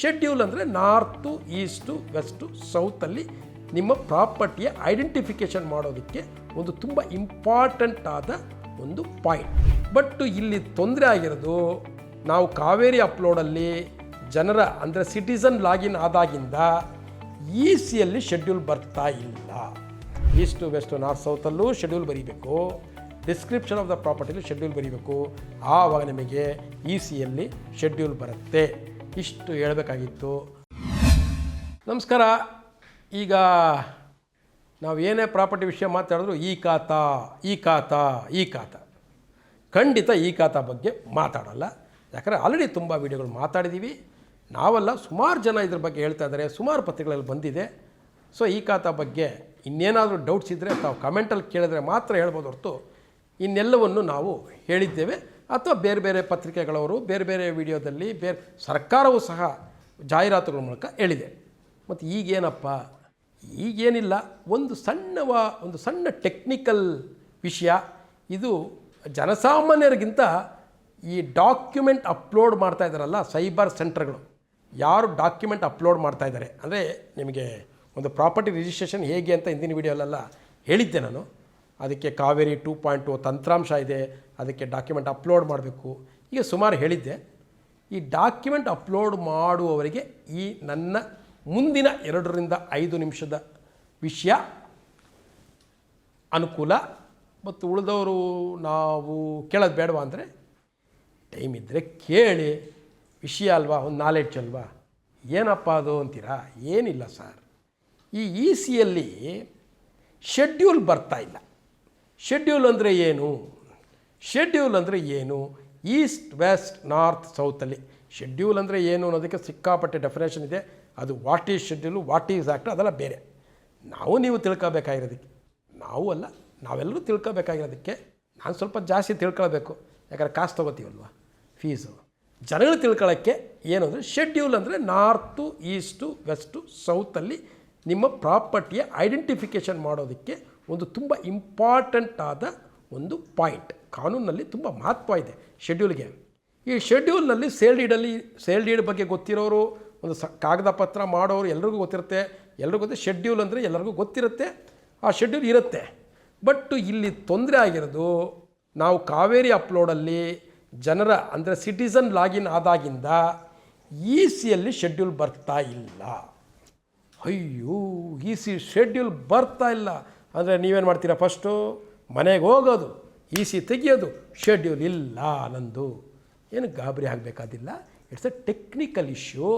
Schedule ಅಂದರೆ north is to west ಸೌತಲ್ಲಿ ನಿಮ್ಮ ಪ್ರಾಪರ್ಟಿಯ identification ಮಾಡೋದಕ್ಕೆ ಒಂದು ತುಂಬ ಇಂಪಾರ್ಟೆಂಟ್ ಆದ ಒಂದು ಪಾಯಿಂಟ್ ಬಟ್ ಇಲ್ಲಿ ತೊಂದರೆ ಆಗಿರೋದು, ನಾವು ಕಾವೇರಿ ಅಪ್ಲೋಡಲ್ಲಿ ಜನರ ಅಂದರೆ ಸಿಟಿಸನ್ ಲಾಗಿನ್ ಆದಾಗಿಂದ ಇ ಸಿಯಲ್ಲಿ ಶೆಡ್ಯೂಲ್ ಬರ್ತಾ ಇಲ್ಲ. ಈಸ್ಟು ವೆಸ್ಟು ನಾರ್ತ್ ಸೌತಲ್ಲೂ ಶೆಡ್ಯೂಲ್ ಬರೀಬೇಕು. ಡಿಸ್ಕ್ರಿಪ್ಷನ್ ಆಫ್ ದ ಪ್ರಾಪರ್ಟಿಲಿ ಶೆಡ್ಯೂಲ್ ಬರೀಬೇಕು. ಆವಾಗ ನಿಮಗೆ ಇ ಸಿಯಲ್ಲಿ ಶೆಡ್ಯೂಲ್ ಬರುತ್ತೆ. ಇಷ್ಟು ಹೇಳಬೇಕಾಗಿತ್ತು. ನಮಸ್ಕಾರ. ಈಗ ನಾವು ಏನೇ ಪ್ರಾಪರ್ಟಿ ವಿಷಯ ಮಾತಾಡಿದ್ರು ಈ ಖಾತ ಈ ಖಾತ ಈ ಖಾತ. ಖಂಡಿತ ಈ ಖಾತಾ ಬಗ್ಗೆ ಮಾತಾಡಲ್ಲ. ಯಾಕಂದರೆ ಆಲ್ರೆಡಿ ತುಂಬ ವೀಡಿಯೋಗಳು ಮಾತಾಡಿದ್ದೀವಿ ನಾವೆಲ್ಲ ಸುಮಾರು ಜನ ಇದ್ರ ಬಗ್ಗೆ ಹೇಳ್ತಾ ಇದ್ದಾರೆ. ಸುಮಾರು ಪತ್ರಿಕೆಗಳಲ್ಲಿ ಬಂದಿದೆ. ಸೊ ಈ ಖಾತ ಬಗ್ಗೆ ಇನ್ನೇನಾದರೂ ಡೌಟ್ಸ್ ಇದ್ದರೆ ತಾವು ಕಮೆಂಟಲ್ಲಿ ಕೇಳಿದ್ರೆ ಮಾತ್ರ ಹೇಳ್ಬೋದು ಹೊರತು ಇನ್ನೆಲ್ಲವನ್ನು ನಾವು ಹೇಳಿದ್ದೇವೆ. ಅಥವಾ ಬೇರೆ ಬೇರೆ ಪತ್ರಿಕೆಗಳವರು ಬೇರೆ ಬೇರೆ ವಿಡಿಯೋದಲ್ಲಿ ಬೇರೆ ಸರ್ಕಾರವೂ ಸಹ ಜಾಹೀರಾತುಗಳ ಮೂಲಕ ಹೇಳಿದೆ. ಮತ್ತು ಈಗೇನಪ್ಪ? ಈಗೇನಿಲ್ಲ. ಒಂದು ಸಣ್ಣವ ಒಂದು ಸಣ್ಣ ಟೆಕ್ನಿಕಲ್ ವಿಷಯ. ಇದು ಜನಸಾಮಾನ್ಯರಿಗಿಂತ ಈ ಡಾಕ್ಯುಮೆಂಟ್ ಅಪ್ಲೋಡ್ ಮಾಡ್ತಾ ಇದ್ದಾರಲ್ಲ ಸೈಬರ್ ಸೆಂಟರ್ಗಳು ಯಾರು ಡಾಕ್ಯುಮೆಂಟ್ ಅಪ್ಲೋಡ್ ಮಾಡ್ತಾ ಇದ್ದಾರೆ? ಅಂದರೆ ನಿಮಗೆ ಒಂದು ಪ್ರಾಪರ್ಟಿ ರಿಜಿಸ್ಟ್ರೇಷನ್ ಹೇಗೆ ಅಂತ ಹಿಂದಿನ ವಿಡಿಯೋಲೆಲ್ಲ ಹೇಳಿದ್ದೆ ನಾನು. ಅದಕ್ಕೆ ಕಾವೇರಿ ಟೂ ಪಾಯಿಂಟ್ ಟು ತಂತ್ರಾಂಶ ಇದೆ. ಅದಕ್ಕೆ ಡಾಕ್ಯುಮೆಂಟ್ ಅಪ್ಲೋಡ್ ಮಾಡಬೇಕು. ಈಗ ಸುಮಾರು ಹೇಳಿದ್ದೆ, ಈ ಡಾಕ್ಯುಮೆಂಟ್ ಅಪ್ಲೋಡ್ ಮಾಡುವವರಿಗೆ ಈ ನನ್ನ ಮುಂದಿನ ಎರಡರಿಂದ ಐದು ನಿಮಿಷದ ವಿಷಯ ಅನುಕೂಲ. ಮತ್ತು ಉಳಿದವರು ನಾವು ಕೇಳೋದು ಬೇಡವಾ ಅಂದರೆ, ಟೈಮ್ ಇದ್ದರೆ ಕೇಳಿ. ವಿಷಯ ಅಲ್ವಾ? ಒಂದು ನಾಲೆಡ್ಜ್ ಅಲ್ವಾ? ಏನಪ್ಪ ಅದು ಅಂತೀರಾ? ಏನಿಲ್ಲ ಸರ್. ಈ ಇ ಸಿಯಲ್ಲಿ ಶೆಡ್ಯೂಲ್ ಬರ್ತಾ ಇಲ್ಲ. ಶೆಡ್ಯೂಲ್ ಅಂದರೆ ಏನು? ಶೆಡ್ಯೂಲ್ ಅಂದರೆ ಏನು? ಈಸ್ಟ್ ವೆಸ್ಟ್ ನಾರ್ತ್ ಸೌತಲ್ಲಿ ಶೆಡ್ಯೂಲ್ ಅಂದರೆ ಏನು ಅನ್ನೋದಕ್ಕೆ ಸಿಕ್ಕಾಪಟ್ಟೆ ಡೆಫಿನೇಷನ್ ಇದೆ. ಅದು what is schedule what is act ಅದೆಲ್ಲ ಬೇರೆ. ನಾವು ನೀವು ತಿಳ್ಕೊಬೇಕಾಗಿರೋದಕ್ಕೆ. ನಾವು ಅಲ್ಲ, ನಾವೆಲ್ಲರೂ ತಿಳ್ಕೊಬೇಕಾಗಿರೋದಕ್ಕೆ ನಾನು ಸ್ವಲ್ಪ ಜಾಸ್ತಿ ತಿಳ್ಕೊಳ್ಬೇಕು. ಯಾಕಂದರೆ ಕಾಸು ತೊಗೋತೀವಲ್ವ? ಫೀಸು ಜನಗಳು ತಿಳ್ಕೊಳ್ಳೋಕ್ಕೆ ಏನು ಅಂದರೆ ಶೆಡ್ಯೂಲ್ ಅಂದರೆ ನಾರ್ತು ಈಸ್ಟು ವೆಸ್ಟು ಸೌತಲ್ಲಿ ನಿಮ್ಮ ಪ್ರಾಪರ್ಟಿಯ ಐಡೆಂಟಿಫಿಕೇಷನ್ ಮಾಡೋದಕ್ಕೆ ಒಂದು ತುಂಬ ಇಂಪಾರ್ಟೆಂಟ್ ಆದ ಒಂದು ಪಾಯಿಂಟ್. ಕಾನೂನಲ್ಲಿ ತುಂಬ ಮಹತ್ವ ಇದೆ ಶೆಡ್ಯೂಲ್ಗೆ. ಈ ಶೆಡ್ಯೂಲ್ನಲ್ಲಿ ಸೇಲ್ ಡೀಡಲ್ಲಿ, ಸೇಲ್ ಡೀಡ್ ಬಗ್ಗೆ ಗೊತ್ತಿರೋರು, ಒಂದು ಸ, ಕಾಗದ ಪತ್ರ ಮಾಡೋರು ಎಲ್ರಿಗೂ ಗೊತ್ತಿರುತ್ತೆ. ಎಲ್ರಿಗೂ ಗೊತ್ತೆ, ಶೆಡ್ಯೂಲ್ ಅಂದರೆ ಎಲ್ಲರಿಗೂ ಗೊತ್ತಿರುತ್ತೆ. ಆ ಶೆಡ್ಯೂಲ್ ಇರುತ್ತೆ. ಬಟ್ ಇಲ್ಲಿ ತೊಂದರೆ ಆಗಿರೋದು, ನಾವು ಕಾವೇರಿ ಅಪ್ಲೋಡಲ್ಲಿ ಜನರ, ಅಂದರೆ ಸಿಟಿಸನ್ ಲಾಗಿನ್ ಆದಾಗಿಂದ ಇ ಸಿಯಲ್ಲಿ ಶೆಡ್ಯೂಲ್ ಬರ್ತಾ ಇಲ್ಲ. ಅಯ್ಯೋ ಈ ಸಿ ಶೆಡ್ಯೂಲ್ ಬರ್ತಾ ಇಲ್ಲ. ಅಂದರೆ ನೀವೇನು ಮಾಡ್ತೀರಾ ಫಸ್ಟು? ಮನೆಗೆ ಹೋಗೋದು ಇ ಸಿ ತೆಗಿಯೋದು ಶೆಡ್ಯೂಲ್ ಇಲ್ಲ ನಂದು. ಏನು ಗಾಬರಿ ಆಗಬೇಕಾದಿಲ್ಲ. ಇಟ್ಸ್ ಅ ಟೆಕ್ನಿಕಲ್ ಇಶ್ಯೂ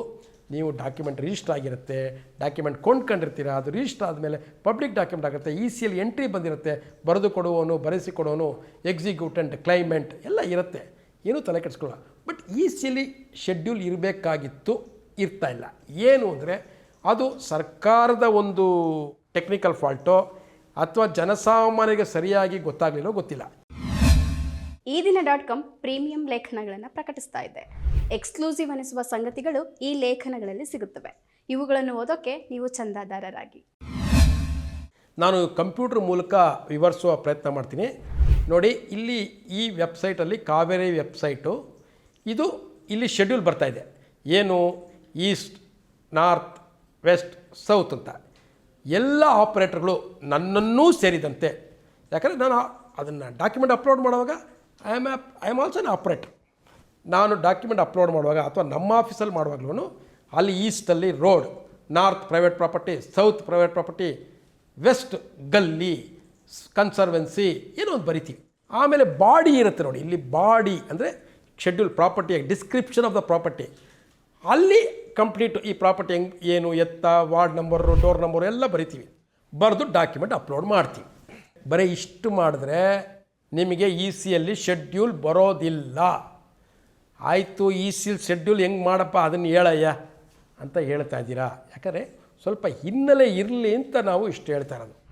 ನೀವು ಡಾಕ್ಯುಮೆಂಟ್ ರಿಜಿಸ್ಟರ್ ಆಗಿರುತ್ತೆ ಡಾಕ್ಯುಮೆಂಟ್ ಕೊಂಡ್ಕೊಂಡಿರ್ತೀರ, ಅದು ರಿಜಿಸ್ಟರ್ ಆದಮೇಲೆ ಪಬ್ಲಿಕ್ ಡಾಕ್ಯುಮೆಂಟ್ ಆಗುತ್ತೆ ಇ ಸಿಯಲ್ಲಿ ಎಂಟ್ರಿ ಬಂದಿರುತ್ತೆ, ಬರೆದು ಕೊಡುವವನು ಬರೆಸಿಕೊಡೋನು ಎಕ್ಸಿಕ್ಯೂಟೆಂಟ್ ಕ್ಲೈಮೆಂಟ್ ಎಲ್ಲ ಇರುತ್ತೆ. ಏನೂ ತಲೆ ಕೆಡಿಸ್ಕೊಳ್ಳ ಬಟ್ ಈ ಸಿಲಿ ಶೆಡ್ಯೂಲ್ ಇರಬೇಕಾಗಿತ್ತು, ಇರ್ತಾ ಇಲ್ಲ. ಏನು ಅಂದರೆ, ಅದು ಸರ್ಕಾರದ ಒಂದು ಟೆಕ್ನಿಕಲ್ ಫಾಲ್ಟೋ ಅಥವಾ ಜನಸಾಮಾನ್ಯರಿಗೆ ಸರಿಯಾಗಿ ಗೊತ್ತಾಗಲಿಲ್ಲೋ ಗೊತ್ತಿಲ್ಲ. ಈ ದಿನ ಡಾಟ್ ಕಾಮ್ ಪ್ರೀಮಿಯಂ ಲೇಖನಗಳನ್ನು ಪ್ರಕಟಿಸ್ತಾ ಇದೆ. ಎಕ್ಸ್ಕ್ಲೂಸಿವ್ ಅನಿಸುವ ಸಂಗತಿಗಳು ಈ ಲೇಖನಗಳಲ್ಲಿ ಸಿಗುತ್ತವೆ. ಇವುಗಳನ್ನು ಓದೋಕೆ ನೀವು ಚಂದಾದಾರರಾಗಿ. ನಾನು ಕಂಪ್ಯೂಟರ್ ಮೂಲಕ ವಿವರಿಸುವ ಪ್ರಯತ್ನ ಮಾಡ್ತೀನಿ. ನೋಡಿ ಇಲ್ಲಿ ಈ ವೆಬ್ಸೈಟಲ್ಲಿ ಕಾವೇರಿ ವೆಬ್ಸೈಟು. ಇದು ಇಲ್ಲಿ ಶೆಡ್ಯೂಲ್ ಬರ್ತಾ ಇದೆ. ಏನು ಈಸ್ಟ್ ನಾರ್ತ್ ವೆಸ್ಟ್ ಸೌತ್ ಅಂತ. ಎಲ್ಲ ಆಪ್ರೇಟರ್ಗಳು ನನ್ನನ್ನೂ ಸೇರಿದಂತೆ. ಯಾಕಂದರೆ ನಾನು ಅದನ್ನು ಡಾಕ್ಯುಮೆಂಟ್ ಅಪ್ಲೋಡ್ ಮಾಡುವಾಗ I am I am also an operator ನಾನು ಡಾಕ್ಯುಮೆಂಟ್ ಅಪ್ಲೋಡ್ ಮಾಡುವಾಗ ಅಥವಾ ನಮ್ಮ ಆಫೀಸಲ್ಲಿ ಮಾಡುವಾಗಲೂ ಅಲ್ಲಿ ಈಸ್ಟಲ್ಲಿ road north private property south private property west ಗಲ್ಲಿ ಕನ್ಸರ್ವೆನ್ಸಿ ಏನೋ ಒಂದು ಬರಿತೀವಿ. ಆಮೇಲೆ ಬಾಡಿ ಇರುತ್ತೆ ನೋಡಿ, ಇಲ್ಲಿ ಬಾಡಿ ಅಂದರೆ schedule property description of the property ಅಲ್ಲಿ ಕಂಪ್ಲೀಟ್ ಈ ಪ್ರಾಪರ್ಟಿ ಹೆಂಗೆ, ಏನು, ಎತ್ತ, ವಾರ್ಡ್ ನಂಬರು, ಡೋರ್ ನಂಬರು ಎಲ್ಲ ಬರಿತೀವಿ. ಬರೆದು ಡಾಕ್ಯುಮೆಂಟ್ ಅಪ್ಲೋಡ್ ಮಾಡ್ತೀವಿ. ಬರೀ ಇಷ್ಟು ಮಾಡಿದ್ರೆ ನಿಮಗೆ ಇ ಸಿಯಲ್ಲಿ ಶೆಡ್ಯೂಲ್ ಬರೋದಿಲ್ಲ. ಆಯಿತು ಇ ಸಿಲ್ ಶೆಡ್ಯೂಲ್ ಹೆಂಗೆ ಮಾಡಪ್ಪ, ಅದನ್ನು ಹೇಳಯ್ಯ ಅಂತ ಹೇಳ್ತಾ ಇದ್ದೀರಾ? ಯಾಕಂದರೆ ಸ್ವಲ್ಪ ಹಿನ್ನೆಲೆ ಇರಲಿ ಅಂತ ನಾವು ಇಷ್ಟು ಹೇಳ್ತಾ ಇರೋದು.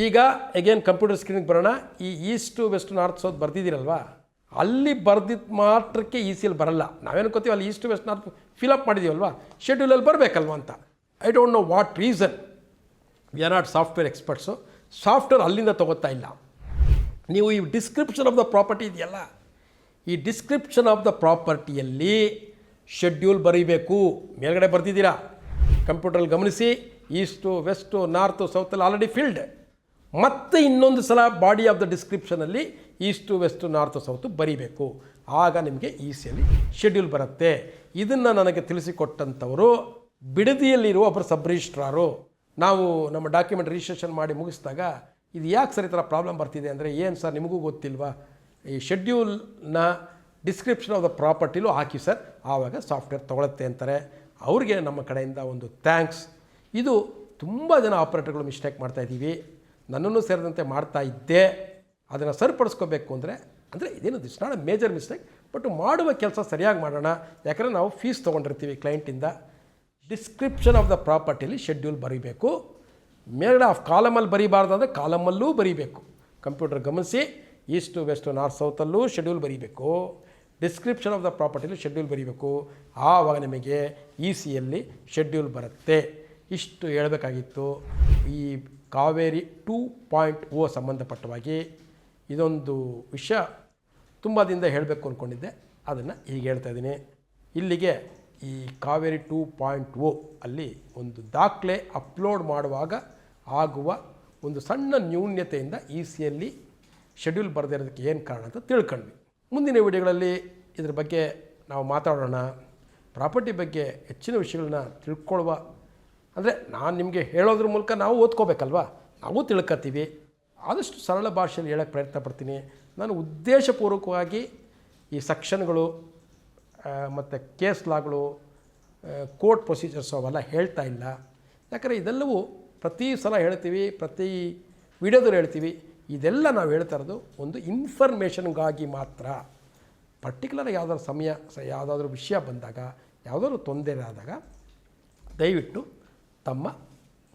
ಈಗ ಎಗೇನ್ ಕಂಪ್ಯೂಟರ್ ಸ್ಕ್ರೀನಿಗೆ ಬರೋಣ. ಈ ಈಸ್ಟು ವೆಸ್ಟ್ ನಾರ್ತ್ ಸೌತ್ ಬರ್ದಿದ್ದೀರಲ್ವಾ? ಅಲ್ಲಿ ಬರೆದಿದ್ದ ಮಾತ್ರಕ್ಕೆ ಈ ಸಿಲ್ ಬರಲ್ಲ. ನಾವೇನ್ಕೋತೀವಿ ಅಲ್ಲಿ east west north fill up ಮಾಡಿದ್ದೀವಲ್ವಾ ಶೆಡ್ಯೂಲಲ್ಲಿ ಬರಬೇಕಲ್ವ ಅಂತ. I don't know what reason we are not software experts software ಅಲ್ಲಿಂದ ತಗೋತಾ ಇಲ್ಲ. ನೀವು ಈ ಡಿಸ್ಕ್ರಿಪ್ಷನ್ ಆಫ್ ದ ಪ್ರಾಪರ್ಟಿ ಇದೆಯಲ್ಲ? ಈ ಡಿಸ್ಕ್ರಿಪ್ಷನ್ ಆಫ್ ದ ಪ್ರಾಪರ್ಟಿಯಲ್ಲಿ ಶೆಡ್ಯೂಲ್ ಬರೀಬೇಕು. ಮೇಲ್ಗಡೆ ಬರ್ತಿದ್ದೀರಾ ಕಂಪ್ಯೂಟ್ರಲ್ಲಿ ಗಮನಿಸಿ. ಈಸ್ಟು ವೆಸ್ಟು ನಾರ್ತು ಸೌತಲ್ಲಿ ಆಲ್ರೆಡಿ ಫಿಲ್ಡ್ ಮತ್ತೆ ಇನ್ನೊಂದು ಸಲ ಬಾಡಿ ಆಫ್ ದ ಡಿಸ್ಕ್ರಿಪ್ಷನಲ್ಲಿ ಈಸ್ಟು ವೆಸ್ಟು ನಾರ್ತ್ ಸೌತು ಬರೀಬೇಕು. ಆಗ ನಿಮಗೆ ಈಸಿಯಲ್ಲಿ ಶೆಡ್ಯೂಲ್ ಬರುತ್ತೆ. ಇದನ್ನು ನನಗೆ ತಿಳಿಸಿಕೊಟ್ಟಂಥವರು ಬಿಡದಿಯಲ್ಲಿರುವ ಒಬ್ಬರು ಸಬ್ ರಿಜಿಸ್ಟ್ರಾರು ನಾವು ನಮ್ಮ ಡಾಕ್ಯುಮೆಂಟ್ ರಿಜಿಸ್ಟ್ರೇಷನ್ ಮಾಡಿ ಮುಗಿಸಿದಾಗ ಇದು ಯಾಕೆ ಸರ್ ಈ ಥರ ಪ್ರಾಬ್ಲಮ್ ಬರ್ತಿದೆ ಅಂದರೆ ಏನು ಸರ್ ನಿಮಗೂ ಗೊತ್ತಿಲ್ವಾ? ಈ ಶೆಡ್ಯೂಲ್ನ ಡಿಸ್ಕ್ರಿಪ್ಷನ್ ಆಫ್ ದ ಪ್ರಾಪರ್ಟಿಲೂ ಹಾಕಿ ಸರ್. ಆವಾಗ ಸಾಫ್ಟ್ವೇರ್ ತೊಗೊಳುತ್ತೆ ಅಂತಾರೆ. ಅವ್ರಿಗೆ ನಮ್ಮ ಕಡೆಯಿಂದ ಒಂದು ಥ್ಯಾಂಕ್ಸ್. ಇದು ತುಂಬ ಜನ ಆಪ್ರೇಟರ್ಗಳು ಮಿಸ್ಟೇಕ್ ಮಾಡ್ತಾ ಇದ್ದೀವಿ. ನನ್ನನ್ನು ಸೇರಿದಂತೆ ಮಾಡ್ತಾ ಇದ್ದೆ. ಅದನ್ನು ಸರಿಪಡಿಸ್ಕೋಬೇಕು ಅಂದರೆ ಅಂದರೆ ಇದೇನು this not a major mistake but ಮಾಡುವ ಕೆಲಸ ಸರಿಯಾಗಿ ಮಾಡೋಣ. ಯಾಕಂದರೆ ನಾವು ಫೀಸ್ ತೊಗೊಂಡಿರ್ತೀವಿ ಕ್ಲೈಂಟಿಂದ ಡಿಸ್ಕ್ರಿಪ್ಷನ್ ಆಫ್ ದ ಪ್ರಾಪರ್ಟಿಲಿ ಶೆಡ್ಯೂಲ್ ಬರೀಬೇಕು. ಮೇಲ್ಗಡೆ ಆಫ್ ಕಾಲಮಲ್ಲಿ ಬರೀಬಾರ್ದು ಅಂದರೆ ಕಾಲಮಲ್ಲೂ ಬರೀಬೇಕು. ಕಂಪ್ಯೂಟರ್ ಗಮನಿಸಿ ಈಸ್ಟು ವೆಸ್ಟು ನಾರ್ತ್ ಸೌತಲ್ಲೂ ಶೆಡ್ಯೂಲ್ ಬರೀಬೇಕು. ಡಿಸ್ಕ್ರಿಪ್ಷನ್ ಆಫ್ ದ ಪ್ರಾಪರ್ಟಿಲಿ ಶೆಡ್ಯೂಲ್ ಬರೀಬೇಕು. ಆವಾಗ ನಿಮಗೆ ಇ ಸಿಯಲ್ಲಿ ಶೆಡ್ಯೂಲ್ ಬರುತ್ತೆ. ಇಷ್ಟು ಹೇಳಬೇಕಾಗಿತ್ತು. ಈ ಕಾವೇರಿ ಟೂ ಪಾಯಿಂಟ್ ಓ ಸಂಬಂಧಪಟ್ಟವಾಗಿ ಇದೊಂದು ವಿಷಯ ತುಂಬ ದಿನದ ಹೇಳಬೇಕು ಅಂದ್ಕೊಂಡಿದ್ದೆ ಅದನ್ನು ಈಗ ಹೇಳ್ತಾ ಇದ್ದೀನಿ. ಇಲ್ಲಿಗೆ ಈ ಕಾವೇರಿ ಟೂ ಪಾಯಿಂಟ್ ಓ ಅಲ್ಲಿ ಒಂದು ದಾಖಲೆ ಅಪ್ಲೋಡ್ ಮಾಡುವಾಗ ಆಗುವ ಒಂದು ಸಣ್ಣ ನ್ಯೂನ್ಯತೆಯಿಂದ ಇ ಸಿಯಲ್ಲಿ ಶೆಡ್ಯೂಲ್ ಬರೆದಿರೋದಕ್ಕೆ ಏನು ಕಾರಣ ಅಂತ ತಿಳ್ಕೊಂಡ್ವಿ. ಮುಂದಿನ ವಿಡಿಯೋಗಳಲ್ಲಿ ಇದ್ರ ಬಗ್ಗೆ ನಾವು ಮಾತಾಡೋಣ. ಪ್ರಾಪರ್ಟಿ ಬಗ್ಗೆ ಹೆಚ್ಚಿನ ವಿಷಯಗಳನ್ನ ತಿಳ್ಕೊಳ್ಳುವ. ಅಂದರೆ ನಾನು ನಿಮಗೆ ಹೇಳೋದ್ರ ಮೂಲಕ ನಾವು ಓದ್ಕೋಬೇಕಲ್ವಾ? ನಾವು ತಿಳ್ಕೊತೀವಿ ಆದಷ್ಟು ಸರಳ ಭಾಷೆಯಲ್ಲಿ ಹೇಳೋಕ್ಕೆ ಪ್ರಯತ್ನ ಪಡ್ತೀನಿ. ನಾನು ಉದ್ದೇಶಪೂರ್ವಕವಾಗಿ ಈ ಸೆಕ್ಷನ್ಗಳು ಮತ್ತು ಕೇಸ್ ಲಾಗಳು ಕೋರ್ಟ್ ಪ್ರೊಸೀಜರ್ಸು ಅವೆಲ್ಲ ಹೇಳ್ತಾ ಇಲ್ಲ. ಯಾಕಂದರೆ ಇದೆಲ್ಲವೂ ಪ್ರತಿ ಸಲ ಹೇಳ್ತೀವಿ, ಪ್ರತಿ ವಿಡಿಯೋದಲ್ಲಿ ಹೇಳ್ತೀವಿ. ಇದೆಲ್ಲ ನಾವು ಹೇಳ್ತಾ ಇರೋದು ಒಂದು ಇನ್ಫಾರ್ಮೇಷನ್ಗಾಗಿ ಮಾತ್ರ. ಪರ್ಟಿಕ್ಯುಲರ್ ಯಾವುದಾದ್ರು ಸಮಯ, ಸ, ಯಾವುದಾದ್ರೂ ವಿಷಯ ಬಂದಾಗ, ಯಾವುದಾದ್ರು ತೊಂದರೆ ಆದಾಗ ದಯವಿಟ್ಟು ತಮ್ಮ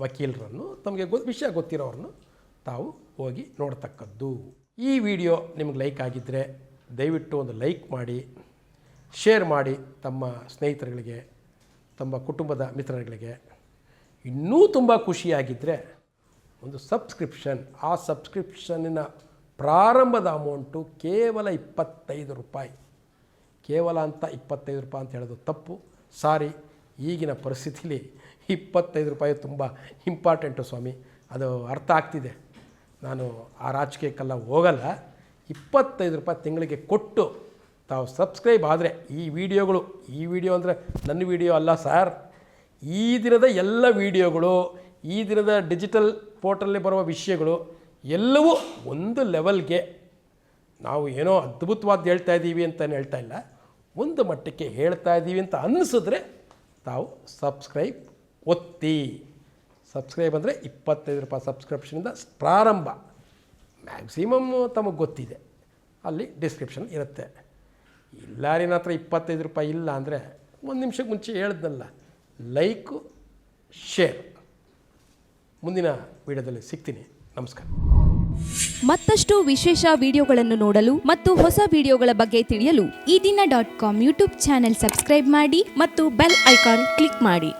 ವಕೀಲರನ್ನು, ತಮಗೆ ಗೊ, ವಿಷಯ ಗೊತ್ತಿರೋರನ್ನು ತಾವು ಹೋಗಿ ನೋಡ್ತಕ್ಕದ್ದು. ಈ ವಿಡಿಯೋ ನಿಮಗೆ ಲೈಕ್ ಆಗಿದ್ದರೆ ದಯವಿಟ್ಟು ಒಂದು ಲೈಕ್ ಮಾಡಿ ಶೇರ್ ಮಾಡಿ ತಮ್ಮ ಸ್ನೇಹಿತರುಗಳಿಗೆ, ತಮ್ಮ ಕುಟುಂಬದ ಮಿತ್ರರುಗಳಿಗೆ. ಇನ್ನೂ ತುಂಬ ಖುಷಿಯಾಗಿದ್ದರೆ ಒಂದು ಸಬ್ಸ್ಕ್ರಿಪ್ಷನ್ ಆ ಸಬ್ಸ್ಕ್ರಿಪ್ಷನ್ನಿನ ಪ್ರಾರಂಭದ ಅಮೌಂಟು ಕೇವಲ ಇಪ್ಪತ್ತೈದು ರೂಪಾಯಿ. ಕೇವಲ ಅಂತ ಇಪ್ಪತ್ತೈದು ರೂಪಾಯಿ ಅಂತ ಹೇಳೋದು ತಪ್ಪು. ಸಾರಿ ಈಗಿನ ಪರಿಸ್ಥಿತಿಲಿ ಇಪ್ಪತ್ತೈದು ರೂಪಾಯಿ ತುಂಬ ಇಂಪಾರ್ಟೆಂಟು ಸ್ವಾಮಿ. ಅದು ಅರ್ಥ ಆಗ್ತಿದೆ. ನಾನು ಆ ರಾಜಕೀಯಕ್ಕೆಲ್ಲ ಹೋಗಲ್ಲ. ಇಪ್ಪತ್ತೈದು ರೂಪಾಯಿ ತಿಂಗಳಿಗೆ ಕೊಟ್ಟು ತಾವು ಸಬ್ಸ್ಕ್ರೈಬ್ ಆದರೆ ಈ ವಿಡಿಯೋಗಳು, ಈ ವಿಡಿಯೋ ಅಂದರೆ ನನ್ನ ವಿಡಿಯೋ ಅಲ್ಲ ಸರ್. ಈ ದಿನದ ಎಲ್ಲ ವಿಡಿಯೋಗಳು, ಈ ದಿನದ ಡಿಜಿಟಲ್ ಪೋರ್ಟಲ್ಲಿ ಬರುವ ವಿಷಯಗಳು ಎಲ್ಲವೂ ಒಂದು ಲೆವೆಲ್ಗೆ ನಾವು ಏನೋ ಅದ್ಭುತವಾದ ಹೇಳ್ತಾ ಇದ್ದೀವಿ ಅಂತ ಹೇಳ್ತಾ ಇಲ್ಲ. ಒಂದು ಮಟ್ಟಕ್ಕೆ ಹೇಳ್ತಾ ಇದ್ದೀವಿ ಅಂತ ಅನ್ನಿಸಿದ್ರೆ ತಾವು ಸಬ್ಸ್ಕ್ರೈಬ್ ಒತ್ತಿ. ಸಬ್ಸ್ಕ್ರೈಬ್ ಅಂದರೆ ಇಪ್ಪತ್ತೈದು ರೂಪಾಯಿ ಸಬ್ಸ್ಕ್ರಿಪ್ಷನಿಂದ ಪ್ರಾರಂಭ. ಮ್ಯಾಕ್ಸಿಮಮ್ ತಮಗೆ ಗೊತ್ತಿದೆ. ಅಲ್ಲಿ ಡಿಸ್ಕ್ರಿಪ್ಷನ್ ಇರುತ್ತೆ. ಎಲ್ಲರಿನ ಹತ್ರ ಇಪ್ಪತ್ತೈದು ರೂಪಾಯಿ ಇಲ್ಲ ಅಂದರೆ ಒಂದು ನಿಮಿಷಕ್ಕೆ ಮುಂಚೆ ಹೇಳ್ದಲ್ಲ ಲೈಕು ಶೇರ್ ಮುಂದಿನ ವಿಡಿಯೋದಲ್ಲಿ ಸಿಗ್ತೀನಿ. ನಮಸ್ಕಾರ. ಮತ್ತಷ್ಟು ವಿಶೇಷ ವಿಡಿಯೋಗಳನ್ನು ನೋಡಲು ಮತ್ತು ಹೊಸ ವಿಡಿಯೋಗಳ ಬಗ್ಗೆ ತಿಳಿಯಲು ಈ ದಿನ dot com YouTube channel subscribe ಮಾಡಿ ಮತ್ತು ಬೆಲ್ ಐಕಾನ್ ಕ್ಲಿಕ್ ಮಾಡಿ.